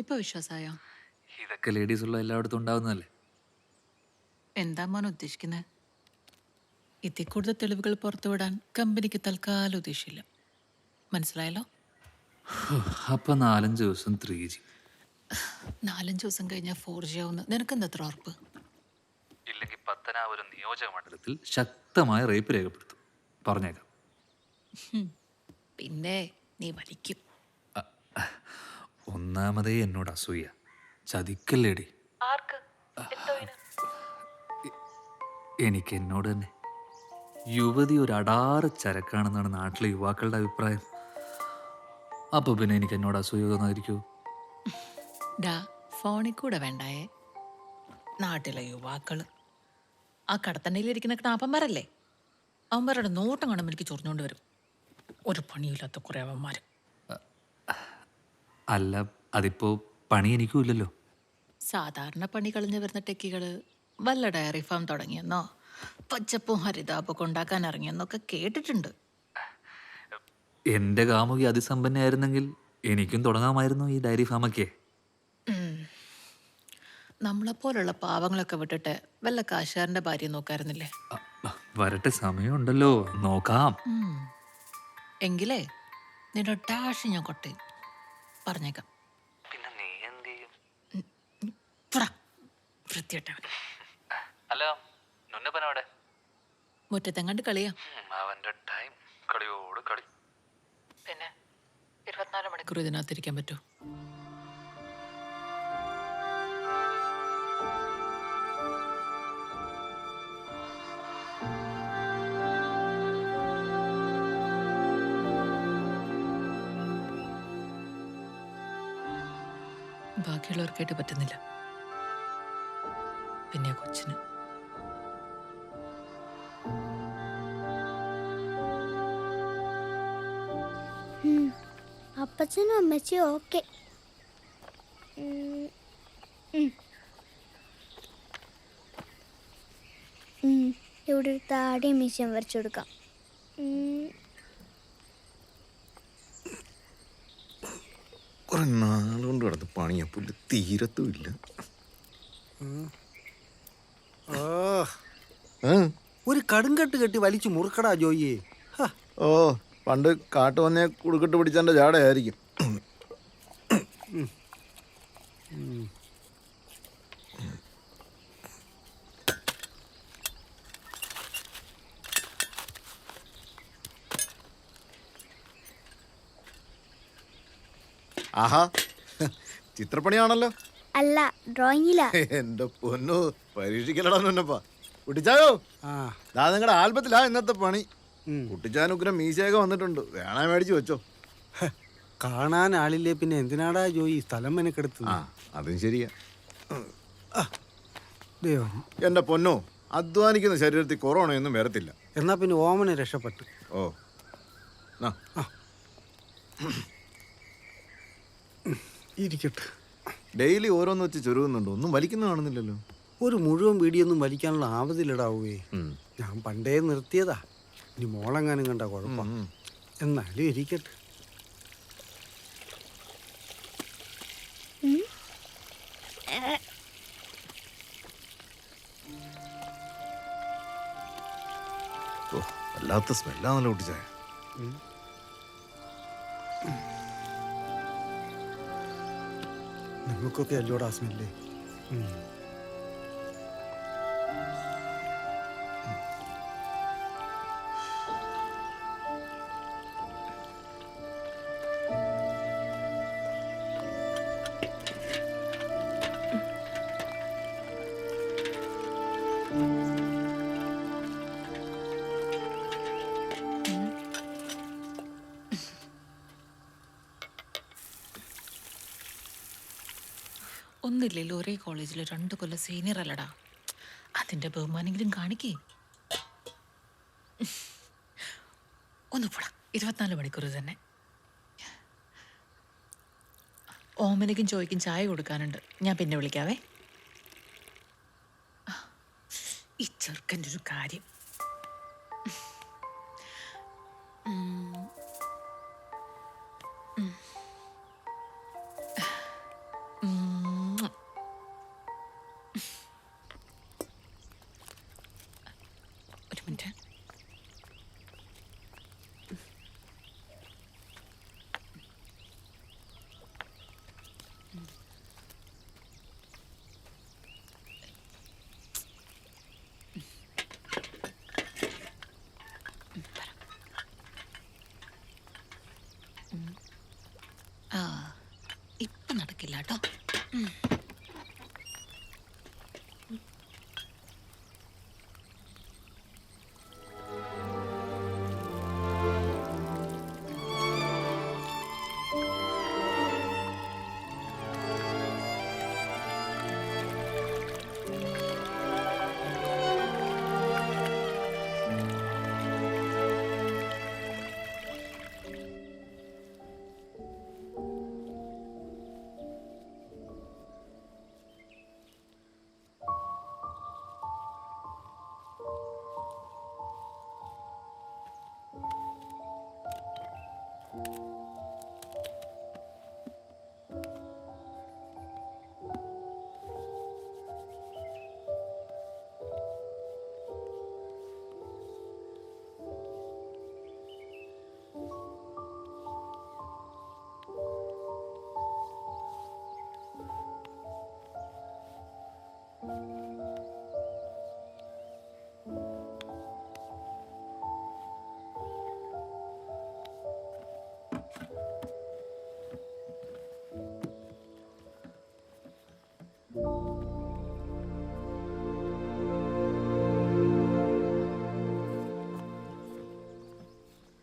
ഇപ്പൊ വിശ്വാസമായോ ഇതൊക്കെ ലേഡീസ് ഉള്ള എല്ലായിടത്തും ഉണ്ടാവുന്നതല്ലേ? എന്താ മോൻ ഉദ്ദേശിക്കുന്നത് ഇതിൽ കൂടുതൽ തെളിവുകൾ പുറത്തുവിടാൻ കമ്പനിക്ക് തൽക്കാലം ഉദ്ദേശിച്ചില്ല. മനസ്സിലായല്ലോ? അപ്പൊ നാലഞ്ച് ദിവസം ത്രീ ജി നാലഞ്ച് ദിവസം കഴിഞ്ഞാൽ ഫോർ ജി ആവുന്ന. നിനക്കെന്താ അത്ര ഉറപ്പ്? ഇല്ലെങ്കിൽ പത്തനാപുരം നിയോജക മണ്ഡലത്തിൽ ശക്തമായ റേപ്പ് രേഖപ്പെടുത്തും. പറഞ്ഞേക്കാം. പിന്നെ നീ വലിക്കും. ഒന്നാമതേ എന്നോട് അസൂയ. ചതിക്കല്ലേടി. എനിക്ക് എന്നോട് തന്നെ. യുവതി ഒരു അടാറ് ചരക്കാണെന്നാണ് നാട്ടിലെ യുവാക്കളുടെ അഭിപ്രായം. അപ്പൊ പിന്നെ എനിക്ക് എന്നോട് അസൂയ തോന്നാതിരിക്കുമോ ഡാ ഫോണിൽ കൂടെ വേണ്ടായേ. നാട്ടിലെ യുവാക്കൾ. ആ കടത്തണ്ടയിലിരിക്കുന്ന കണാപ്പന്മാരല്ലേ? അവന്മാരുടെ നോട്ടം കാണുമ്പോൾ എനിക്ക് ചൊറിഞ്ഞുകൊണ്ട് വരും. ഒരു പണിയില്ലാത്ത കുറേ അവന്മാർ അല്ല അതിപ്പോ പണി എനിക്കും ഇല്ലല്ലോ സാധാരണ പണി കളഞ്ഞു വരുന്ന ടെക്കികൾ വല്ല ഡയറി ഫാം തുടങ്ങിയെന്നോ പച്ചപ്പും ഹരിതാപൊക്കെ ഉണ്ടാക്കാൻ ഇറങ്ങിയെന്നൊക്കെ കേട്ടിട്ടുണ്ട്. എന്റെ കാമുകി അതിസമ്പന്നയായിരുന്നെങ്കിൽ എനിക്കും തുടങ്ങാമായിരുന്നു ഈ ഡയറി ഫാമൊക്കെ. നമ്മളെപ്പോലുള്ള പാവങ്ങളൊക്കെ വിട്ടിട്ട് വല്ല കാശാറിന്റെ ഭാര്യ നോക്കായിരുന്നില്ലേ? അ, വരട്ടെ സമയമുണ്ടല്ലോ നോക്കാം. എങ്കിലേ നിന്റെ ഡാഷ് ഞാൻ കൊട്ടയും. പറഞ്ഞേക്കാം. പിന്നെ നീ എന്ത് ചെയ്യും? വൃത്തിയിട്ടവൻ ഹലോ നുന്നപ്പനവിടെ മുറ്റത്തെങ്ങാണ്ട് കളിയാ. അവന്റെ ടൈം കളിയോട് കളി. പിന്നെ ഇരുപത്തിനാല് മണിക്കൂർ ഇതിനകത്തിരിക്കാൻ പറ്റുമോ? ബാക്കിയുള്ളവർക്കായിട്ട് പറ്റുന്നില്ല. പിന്നെ കൊച്ചിന്. അപ്പച്ചനും അമ്മച്ചിയും ഓക്കെ. ഇവിടെ ഒരു താടിയും മീശയും വരച്ചു കൊടുക്കാം. കുറെ നാളുകൊണ്ട് കിടന്ന് പണിയാ പുല്ല് തീരത്തുമില്ല ഇല്ല. ഒരു കടുങ്കട്ട് കെട്ടി വലിച്ചു മുറുക്കടാ ജോയിയെ. ഓ പണ്ട് കാട്ടു വന്നേ കുടുക്കിട്ട് പിടിച്ചെന്റെ ജാടയായിരിക്കും ആഹാ. ചിത്രപ്പണിയാണല്ലോ. അല്ല ഡ്രോയിങ്ങിലാ. എന്റെ പൊന്നു പരീക്ഷിക്കലടാ എന്നപ്പാ കുട്ടിച്ചായോ? ആ. ദാ നിങ്ങളുടെ ആൽബത്തിലാ ഇന്നത്തെ പണി. കുട്ടിച്ചാനുഗ്രം മീശയൊക്കെ വന്നിട്ടുണ്ട്. വേണേ മേടിച്ചു വെച്ചോ. കാണാൻ ആളില്ലേ പിന്നെ എന്തിനാടാ ജോയി സ്ഥലം ആ അതും ശരിയാ. എന്റെ പൊന്നോ അധ്വാനിക്കുന്ന ശരീരത്തിൽ കൊറോണ ഒന്നും വരത്തില്ല. എന്നാ പിന്നെ ഓമനെ രക്ഷപ്പെട്ടു. ഓ നാ, ഇരിക്കട്ടെ. ഡെയിലി ഓരോന്ന് വെച്ച് ചുരുങ്ങുന്നുണ്ട് ഒന്നും വലിക്കുന്ന കാണുന്നില്ലല്ലോ. ഒരു മുഴുവൻ വീടിയൊന്നും വലിക്കാനുള്ള ആവതിലിടാവേ ഉം. ഞാൻ പണ്ടേ നിർത്തിയതാ. ഇനി മോളെങ്ങാനും കണ്ട കുഴപ്പം. ഉം. എന്നാലും ഇരിക്കട്ടെ. ഓ വല്ലാത്ത സ്മെല്ലാണല്ലോ കുട്ടിച്ചായ നിങ്ങൾക്കൊക്കെ അല്ലോടാ ഒന്നില്ലല്ലോ ഒരേ കോളേജിൽ രണ്ട് കൊല്ലം സീനിയർ അല്ലടാ. അതിന്റെ ബഹുമാനെങ്കിലും കാണിക്കേ. ഒന്ന് പോടാ ഇരുപത്തിനാല് മണിക്കൂർ തന്നെ. ഓമനയ്ക്കും ചോയ്ക്കും ചായ കൊടുക്കാനുണ്ട്. ഞാൻ പിന്നെ വിളിക്കാവേ. ഈ ചെറുക്കന്റെ ഒരു കാര്യം. കേട്ടോ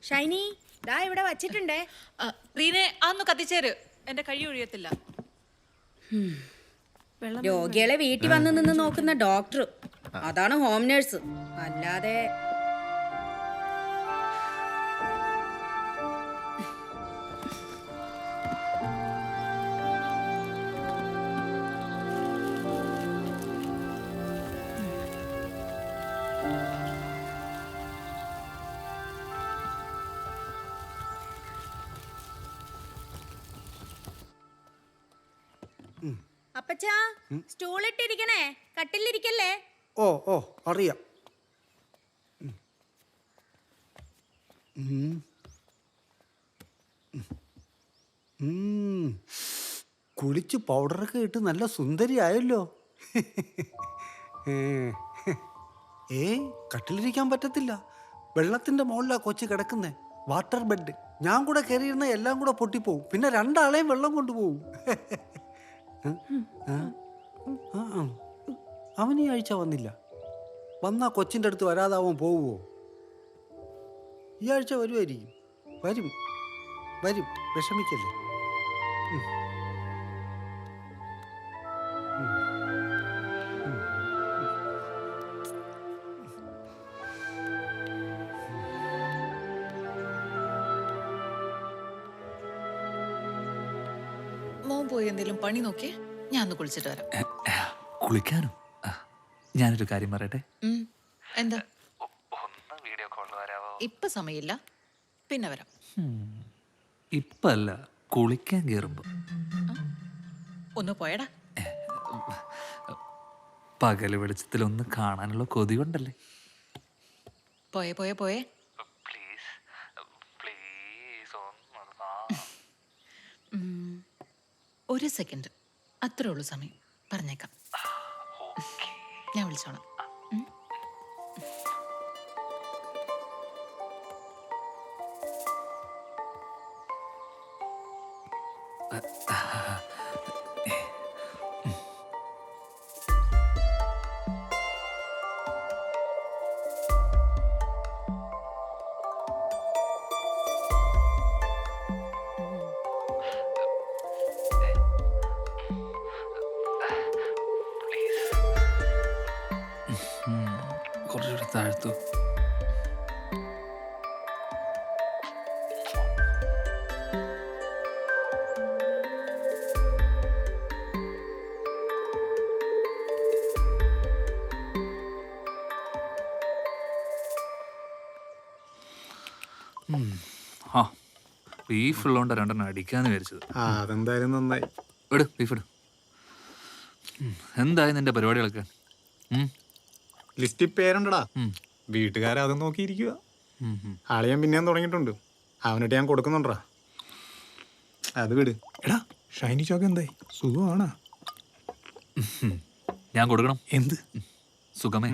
ഷൈനി ദാ ഇവിടെ വച്ചിട്ടുണ്ടേ. റീനെ അന്ന് കത്തിച്ചേര്. എന്റെ കൈ ഒഴിയത്തില്ല. രോഗികളെ വീട്ടിൽ വന്ന് നിന്ന് നോക്കുന്ന ഡോക്ടർ. അതാണ് ഹോം നേഴ്സ്. അല്ലാതെ അപ്പച്ചാ സ്റ്റൂളിട്ടിരിക്കണേ. കട്ടിലിരിക്കല്ലേ? ഓ ഓ അറിയാം. കുളിച്ച് പൗഡറൊക്കെ ഇട്ട് നല്ല സുന്ദരിയായല്ലോ. ഏ. കട്ടിലിരിക്കാൻ പറ്റത്തില്ല. വെള്ളത്തിന്റെ മുകളിലാ കൊച്ചു കിടക്കുന്നേ. Water bed. ഞാൻ കൂടെ കയറിയിരുന്ന എല്ലാം കൂടെ പൊട്ടിപ്പോവും. പിന്നെ രണ്ടാളെയും വെള്ളം കൊണ്ടുപോകും. അവൻ ഈ ആഴ്ച വന്നില്ല. വന്നാ കൊച്ചിന്റെ അടുത്ത് വരാതാവും പോവുമോ ഈ ആഴ്ച വരുമായിരിക്കും വരും. വരും. വിഷമിക്കല്ലേ? മോൻ പോയി എന്തെങ്കിലും പണി നോക്കിയേ? ഞാൻ ഒന്ന് കുളിച്ചിട്ട് വരാം. കുളിക്കാനോ? ഞാനൊരു കാര്യം പറയട്ടെ? ഉം. എന്താ? ഒന്ന് വീഡിയോ കോൾ വരാവോ? ഇപ്പൊ സമയമില്ല. പിന്നെ വരാം. ഇപ്പല്ല കുളിക്കാൻ കയറുമ്പോ ഒന്ന് പോയടാ. പകൽ വെളിച്ചത്തിൽ ഒന്ന് കാണാനുള്ള കൊതി കൊണ്ടല്ലേ പോയെ പോയെ പോയേ. ഒരു സെക്കൻഡ് അത്രേ ഉള്ളൂ സമയം. പറഞ്ഞേക്കാം. ഞാൻ വിളിച്ചോളാം. താഴ്ത്തു. ആ ബീഫ് ഉള്ളതുകൊണ്ട് രണ്ടെണ്ണം അടിക്കാന്ന് വിചാരിച്ചത് ആ അതെന്തായാലും നന്നായി ഇട് ബീഫ് എടു. എന്തായി നിന്റെ പരിപാടികളൊക്കെ ഉം? ലിസ്റ്റിൽ പേരുണ്ടടാ വീട്ടുകാരത് വീട്ടുകാരെ അത് നോക്കിയിരിക്കുക ആളെ ഞാൻ ആളിയാൻ പിന്നെയും തുടങ്ങിയിട്ടുണ്ട്. അവനിട്ട് ഞാൻ കൊടുക്കുന്നുണ്ടാ അത് വിട്. എടാ ഷൈനി ചോക്ക് എന്തായി? സുഖമാണോ? ഞാൻ കൊടുക്കണം. എന്ത്? സുഖമേ.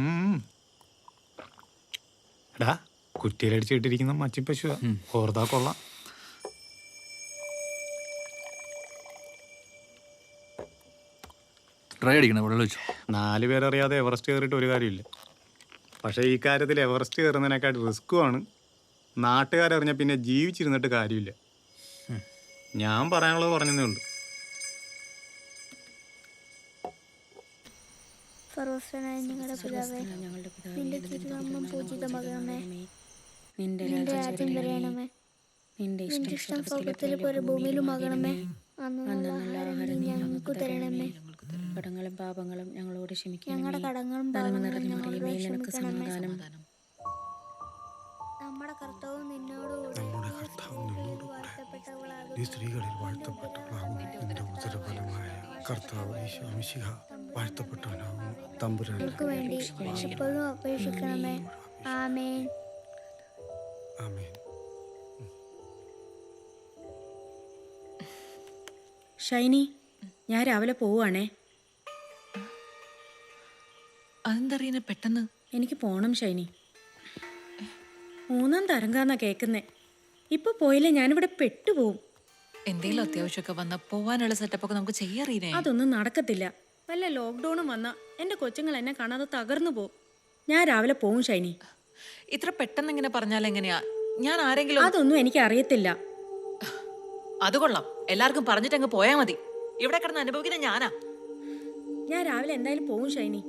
എടാ കുറ്റിയിലടിച്ചിട്ടിരിക്കുന്ന മച്ചിപ്പശുവാ. ഓർത്താ കൊള്ളാം. ഡ്രൈ അടിക്കണം വെള്ളം വെച്ചു നാല് പേരറിയാതെ എവറസ്റ്റ് കയറിയിട്ട് ഒരു കാര്യമില്ല. പക്ഷേ ഈ കാര്യത്തിൽ എവറസ്റ്റ് കയറുന്നതിനേക്കാൾ റിസ്ക്കുമാണ് നാട്ടുകാരറിഞ്ഞാൽ പിന്നെ ജീവിച്ചിരുന്നിട്ട് കാര്യമില്ല. ഞാൻ പറയാനുള്ളത് പറഞ്ഞതേ ഉള്ളൂ. സർവസ്വനായ ഞങ്ങളുടെ പിതാവേ നിന്റെ തിരുനാമം പൂജിതമാകണമേ. നിന്റെ നിന്റെ രാജ്യം വരയണമേ നിന്റെ നിന്റെ ഇഷ്ടം സ്വർഗത്തിലെ പോലെ ഭൂമിയിലുമാകണമേ നല്ല ആഹാരം ഞങ്ങൾക്ക് തരണമേ. കടങ്ങളും പാപങ്ങളും ഞങ്ങളോട് ക്ഷമിക്കണം ഞങ്ങളുടെ കടങ്ങളും പാപങ്ങളും ഞങ്ങളോട് ക്ഷമിക്കണമേ. നമ്മുടെ കർത്താവ് നിന്നോടുകൂടെ നീ സ്ത്രീകളിൽ വാഴ്ത്തപ്പെട്ടവളാകുന്നു. നിന്റെ ഉദരഫലമായ കർത്താവ് ഈശോ മിശിഹ വാഴ്ത്തപ്പെട്ടവനാകുന്നു. തമ്പുരാൻ ഞങ്ങൾക്ക് വേണ്ടി അപേക്ഷിക്കണമേ. ആമേൻ. ആമേൻ. ഷൈനി ഞാൻ രാവിലെ പോവുകയാണേ. അതെന്തറിയുന്ന പെട്ടെന്ന്? എനിക്ക് പോണം ഷൈനി. മൂന്നാം തരംഗാന്നാ കേക്കുന്നേ. ഇപ്പൊ പോയില്ലേ ഞാനിവിടെ പെട്ടുപോകും എന്തെങ്കിലും അത്യാവശ്യമൊക്കെ വന്ന പോവാനുള്ള സെറ്റപ്പ് ഒക്കെ നമുക്ക് ചെയ്യാറിയേ അതൊന്നും നടക്കത്തില്ല. വല്ല ലോക്ക്ഡൌണും വന്ന എന്റെ കൊച്ചുങ്ങൾ എന്നെ കാണാതെ തകർന്നു പോകും ഞാൻ രാവിലെ പോവും ഷൈനി. ഇത്ര പെട്ടെന്ന് ഇങ്ങനെ പറഞ്ഞാൽ എങ്ങനെയാ? ഞാൻ ആരെങ്കിലും അതൊന്നും എനിക്ക് അറിയത്തില്ല അത് കൊള്ളാം. എല്ലാവർക്കും പറഞ്ഞിട്ട് അങ്ങ് പോയാ മതി. ഇവിടെ കിടന്ന് അനുഭവിക്കുന്ന ഞാനാ. ഞാൻ രാവിലെ എന്തായാലും പോവും ഷൈനി.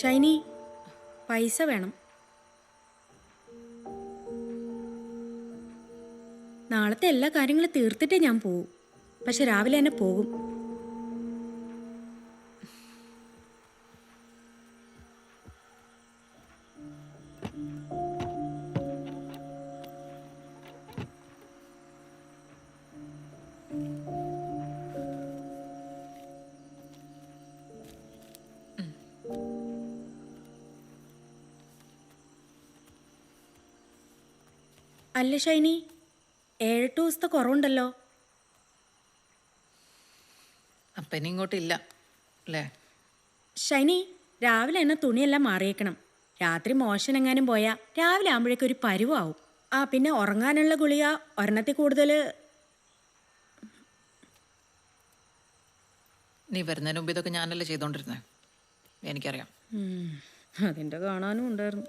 ഷൈനി പൈസ വേണം. നാളത്തെ എല്ലാ കാര്യങ്ങളും തീർത്തിട്ടേ ഞാൻ പോകും പക്ഷെ രാവിലെ തന്നെ പോകും. അല്ല ഷൈനി. ഏഴെട്ട് ദിവസത്തെ കുറവുണ്ടല്ലോ. അപ്പൊ ഇനി ഇങ്ങോട്ടില്ല അല്ലേ? ഷൈനി രാവിലെ എന്നെ തുണിയെല്ലാം മാറിയേക്കണം. രാത്രി മോശം എങ്ങാനും പോയാൽ രാവിലെ ആകുമ്പോഴേക്കും ഒരു പരുവാവും. ആ പിന്നെ ഉറങ്ങാനുള്ള ഗുളിക ഒരെണ്ണത്തിൽ കൂടുതൽ നീ വരുന്നതിന് മുമ്പ് ഇതൊക്കെ ഞാനല്ലേ ചെയ്തോണ്ടിരുന്നേ? എനിക്കറിയാം. അതിന്റെ കാണാനും ഉണ്ടായിരുന്നു.